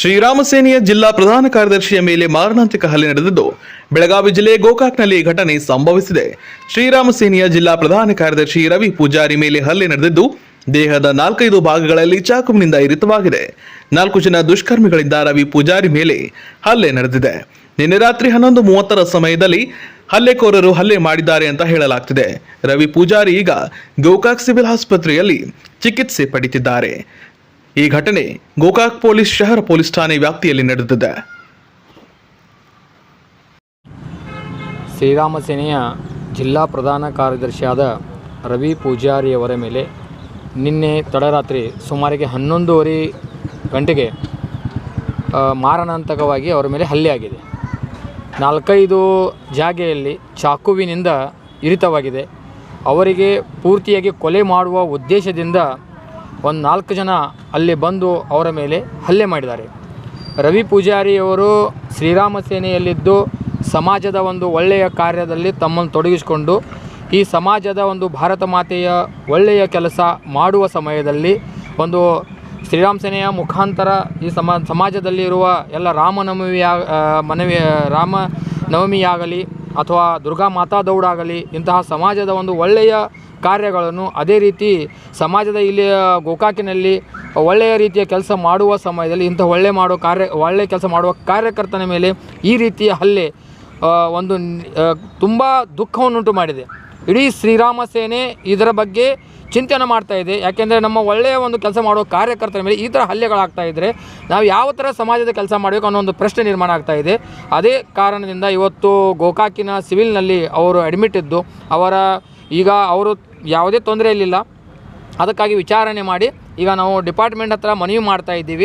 ಶ್ರೀರಾಮ ಸೇನೆಯ ಜಿಲ್ಲಾ ಪ್ರಧಾನ ಕಾರ್ಯದರ್ಶಿಯ ಮೇಲೆ ಮಾರಣಾಂತಿಕ ಹಲ್ಲೆ ನಡೆದಿದ್ದು, ಬೆಳಗಾವಿ ಜಿಲ್ಲೆ ಗೋಕಾಕ್ನಲ್ಲಿ ಈ ಘಟನೆ ಸಂಭವಿಸಿದೆ. ಶ್ರೀರಾಮ ಸೇನೆಯ ಜಿಲ್ಲಾ ಪ್ರಧಾನ ಕಾರ್ಯದರ್ಶಿ ರವಿ ಪೂಜಾರಿ ಮೇಲೆ ಹಲ್ಲೆ ನಡೆದಿದ್ದು, ದೇಹದ ನಾಲ್ಕೈದು ಭಾಗಗಳಲ್ಲಿ ಚಾಕುವಿನಿಂದ ಇರಿತವಾಗಿದೆ. ನಾಲ್ಕು ಜನ ದುಷ್ಕರ್ಮಿಗಳಿಂದ ರವಿ ಪೂಜಾರಿ ಮೇಲೆ ಹಲ್ಲೆ ನಡೆದಿದೆ. ನಿನ್ನೆ ರಾತ್ರಿ ಹನ್ನೊಂದು ಮೂವತ್ತರ ಸಮಯದಲ್ಲಿ ಹಲ್ಲೆಕೋರರು ಹಲ್ಲೆ ಮಾಡಿದ್ದಾರೆ ಅಂತ ಹೇಳಲಾಗ್ತಿದೆ. ರವಿ ಪೂಜಾರಿ ಈಗ ಗೋಕಾಕ್ ಸಿವಿಲ್ ಆಸ್ಪತ್ರೆಯಲ್ಲಿ ಚಿಕಿತ್ಸೆ ಪಡೆದಿದ್ದಾರೆ ಈ ಘಟನೆ ಗೋಕಾಕ್ ಪೊಲೀಸ್ ಶಹರ ಪೊಲೀಸ್ ಠಾಣೆ ವ್ಯಾಪ್ತಿಯಲ್ಲಿ ನಡೆದಿದೆ. ಶ್ರೀರಾಮ ಸೇನೆಯ ಜಿಲ್ಲಾ ಪ್ರಧಾನ ಕಾರ್ಯದರ್ಶಿಯಾದ ರವಿ ಪೂಜಾರಿಯವರ ಮೇಲೆ ನಿನ್ನೆ ತಡರಾತ್ರಿ ಸುಮಾರಿಗೆ ಹನ್ನೊಂದೂವರೆ ಗಂಟೆಗೆ ಮಾರಣಾಂತಕವಾಗಿ ಅವರ ಮೇಲೆ ಹಲ್ಲೆ ಆಗಿದೆ. ನಾಲ್ಕೈದು ಜಾಗೆಯಲ್ಲಿ ಚಾಕುವಿನಿಂದ ಇರಿತವಾಗಿದೆ. ಅವರಿಗೆ ಪೂರ್ತಿಯಾಗಿ ಕೊಲೆ ಮಾಡುವ ಉದ್ದೇಶದಿಂದ ಒಂದು ನಾಲ್ಕು ಜನ ಅಲ್ಲಿ ಬಂದು ಅವರ ಮೇಲೆ ಹಲ್ಲೆ ಮಾಡಿದ್ದಾರೆ. ರವಿ ಪೂಜಾರಿಯವರು ಶ್ರೀರಾಮ ಸೇನೆಯಲ್ಲಿದ್ದು ಸಮಾಜದ ಒಂದು ಒಳ್ಳೆಯ ಕಾರ್ಯದಲ್ಲಿ ತಮ್ಮನ್ನು ತೊಡಗಿಸಿಕೊಂಡು ಈ ಸಮಾಜದ ಒಂದು ಭಾರತ ಮಾತೆಯ ಒಳ್ಳೆಯ ಕೆಲಸ ಮಾಡುವ ಸಮಯದಲ್ಲಿ ಒಂದು ಶ್ರೀರಾಮ ಸೇನೆಯ ಮುಖಾಂತರ ಈ ಸಮಾ ಸಮಾಜದಲ್ಲಿ ಇರುವ ಎಲ್ಲ ರಾಮನವಮಿಯ ಮನವಿ, ರಾಮ ನವಮಿಯಾಗಲಿ ಅಥವಾ ದುರ್ಗಾ ಮಾತಾ ದೌಡಾಗಲಿ, ಇಂತಹ ಸಮಾಜದ ಒಂದು ಒಳ್ಳೆಯ ಕಾರ್ಯಗಳನ್ನು ಅದೇ ರೀತಿ ಸಮಾಜದ ಇಲ್ಲಿ ಗೋಕಾಕಿನಲ್ಲಿ ಒಳ್ಳೆಯ ರೀತಿಯ ಕೆಲಸ ಮಾಡುವ ಸಮಯದಲ್ಲಿ, ಇಂಥ ಒಳ್ಳೆ ಮಾಡೋ ಕಾರ್ಯ ಒಳ್ಳೆಯ ಕೆಲಸ ಮಾಡುವ ಕಾರ್ಯಕರ್ತನ ಮೇಲೆ ಈ ರೀತಿಯ ಹಲ್ಲೆ ಒಂದು ತುಂಬ ದುಃಖವನ್ನುಂಟು ಮಾಡಿದೆ. ಇಡೀ ಶ್ರೀರಾಮ ಸೇನೆ ಇದರ ಬಗ್ಗೆ ಚಿಂತನೆ ಮಾಡ್ತಾ ಇದೆ. ಯಾಕೆಂದರೆ ನಮ್ಮ ಒಳ್ಳೆಯ ಒಂದು ಕೆಲಸ ಮಾಡುವ ಕಾರ್ಯಕರ್ತರ ಮೇಲೆ ಈ ಥರ ಹಲ್ಲೆಗಳಾಗ್ತಾ ಇದ್ದರೆ ನಾವು ಯಾವ ಥರ ಸಮಾಜದ ಕೆಲಸ ಮಾಡಬೇಕು ಅನ್ನೋ ಒಂದು ಪ್ರಶ್ನೆ ನಿರ್ಮಾಣ ಆಗ್ತಾ ಇದೆ. ಅದೇ ಕಾರಣದಿಂದ ಇವತ್ತು ಗೋಕಾಕಿನ ಸಿವಿಲ್ನಲ್ಲಿ ಅವರು ಅಡ್ಮಿಟ್ ಇದ್ದು ಅವರ ಈಗ ಅವರು ಯಾವುದೇ ತೊಂದರೆ ಇರಲಿಲ್ಲ ಅದಕ್ಕಾಗಿ ವಿಚಾರಣೆ ಮಾಡಿ ಈಗ ನಾವು ಡಿಪಾರ್ಟ್ಮೆಂಟ್ ಹತ್ರ ಮನವಿ ಮಾಡ್ತಾ ಇದ್ದೀವಿ.